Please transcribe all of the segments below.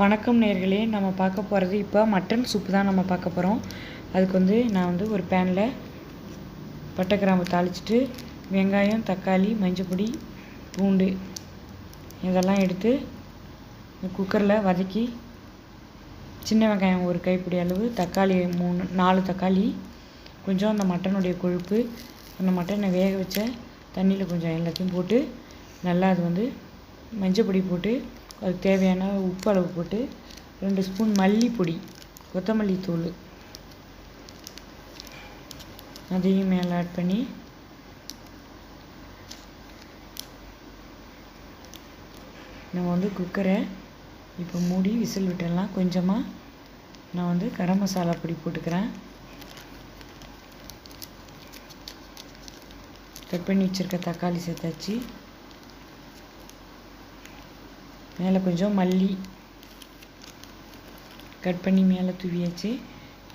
வணக்கம் நேர்களே நம்ம பார்க்க போகிறது இப்போ மட்டன் சூப்பு தான் நம்ம பார்க்க போகிறோம் அதுக்கு வந்து நான் வந்து ஒரு பேனில் பட்டை கிராம்பு தாளிச்சிட்டு வெங்காயம் தக்காளி மஞ்சப்பொடி பூண்டு இதெல்லாம் எடுத்து குக்கரில் வதக்கி சின்ன வெங்காயம் ஒரு கைப்பிடி அளவு தக்காளி மூணு நாலு தக்காளி கொஞ்சம் அந்த மட்டனுடைய கொழுப்பு அந்த மட்டனை வேக வச்ச தண்ணியில் கொஞ்சம் எல்லாத்தையும் போட்டு நல்லா அது வந்து மஞ்சப்பொடி போட்டு அதுக்கு தேவையான உப்பு அளவு போட்டு ரெண்டு ஸ்பூன் மல்லிப்பொடி கொத்தமல்லி தூள். அதையும் மேலே ஆட் பண்ணி நம்ம வந்து குக்கரை இப்போ மூடி விசில் விட்டுடலாம். கொஞ்சமாக நான் வந்து கரம் மசாலா பொடி போட்டுக்கிறேன். கட் பண்ணி வச்சுருக்க தக்காளி சேர்த்தாச்சு. மேலே கொஞ்சம் மல்லி கட் பண்ணி மேலே தூவியாச்சு.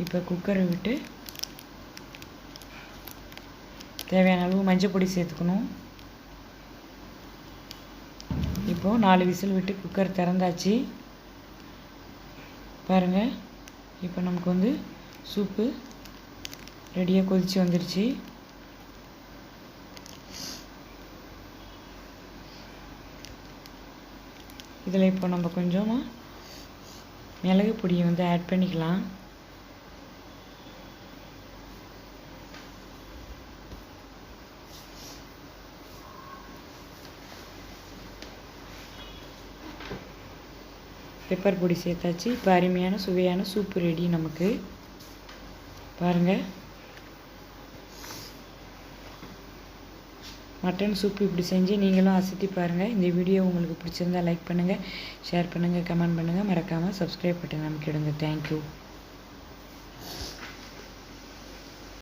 இப்போ குக்கரை விட்டு தேவையான அளவு மஞ்சள் பொடி சேர்த்துக்கணும். இப்போது நாலு விசில் விட்டு குக்கர் திறந்தாச்சு. பாருங்கள் இப்போ நமக்கு வந்து சூப்பு ரெடியாக கொதித்து வந்துடுச்சு இதில் இப்போ நம்ம கொஞ்சமாக மிளகு பொடியை வந்து ஆட் பண்ணிக்கலாம். பெப்பர் பொடி சேர்த்தாச்சு. இப்போ அருமையான சுவையான சூப்பு ரெடி நமக்கு. பாருங்கள் மட்டன் சூப் இப்படி செஞ்சு நீங்களும் அசத்தி பாருங்கள் இந்த வீடியோ உங்களுக்கு பிடிச்சிருந்தா லைக் பண்ணுங்கள் ஷேர் பண்ணுங்கள் கமெண்ட் பண்ணுங்கள் மறக்காமல் சப்ஸ்கிரைப் பட்டன் நமக்கு இடுங்க தேங்க்யூ